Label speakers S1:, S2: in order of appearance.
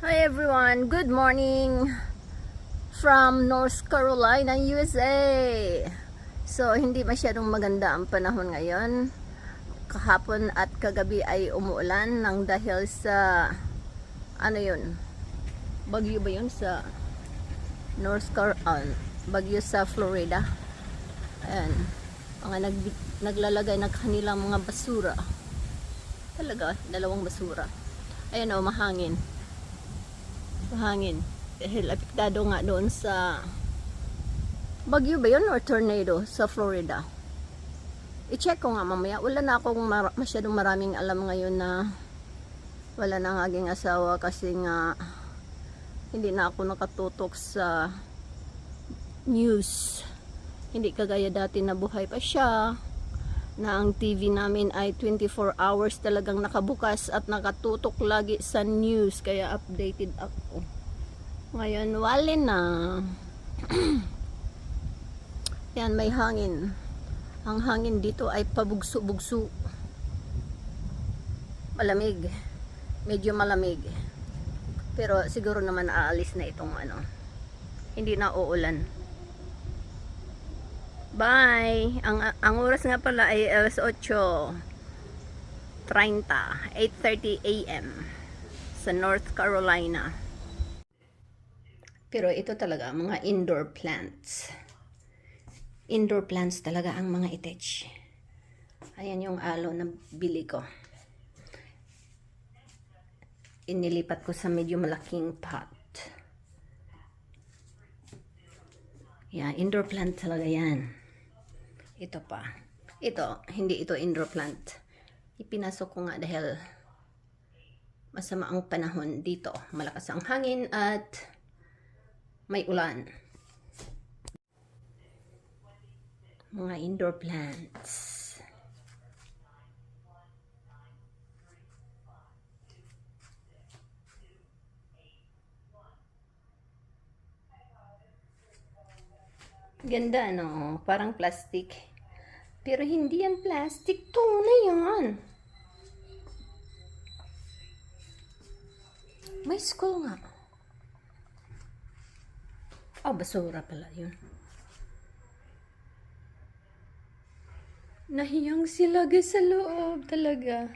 S1: Hi everyone, good morning from North Carolina, USA. So, hindi masyadong maganda ang panahon ngayon. Kahapon at kagabi ay umuulan ng dahil sa ano yun? Bagyo ba yun sa North Carolina? bagyo sa Florida. Ayan. Mga nag, naglalagay ng kanilang mga basura. Talaga, dalawang basura. Ayan o, mahangin mahangin dahil apektado nga doon sa bagyo ba yun or tornado sa Florida? I-check ko nga mamaya. Wala na akong mar- masyadong maraming alam ngayon na wala na ang aking asawa kasi nga hindi na ako nakatutok sa news. Hindi kagaya dati na buhay pa siya na ang TV namin ay 24 hours talagang nakabukas at nakatutok lagi sa news kaya updated ako. Ngayon wala na. Yan may hangin. Ang hangin dito ay pabugso-bugso. Malamig. Medyo malamig. Pero siguro naman aalis na itong ano. Hindi na uulan Bye! Ang, ang oras nga pala ay alas 8.30 8.30 a.m. sa North Carolina. Pero ito talaga, mga indoor plants. Indoor plants talaga ang mga itech. Ayan yung alo na bili ko. Inilipat ko sa medyo malaking pot. Yeah, indoor plant talaga yan. Ito pa. Ito, hindi ito indoor plant. Ipinasok ko nga dahil masama ang panahon dito. Malakas ang hangin at may ulan. Mga indoor plants. Ganda, no? Parang plastic. Pero hindi yan plastic. Tunay yan. May school nga. Oh, basura pala yun. Nahiyang sila sa loob talaga.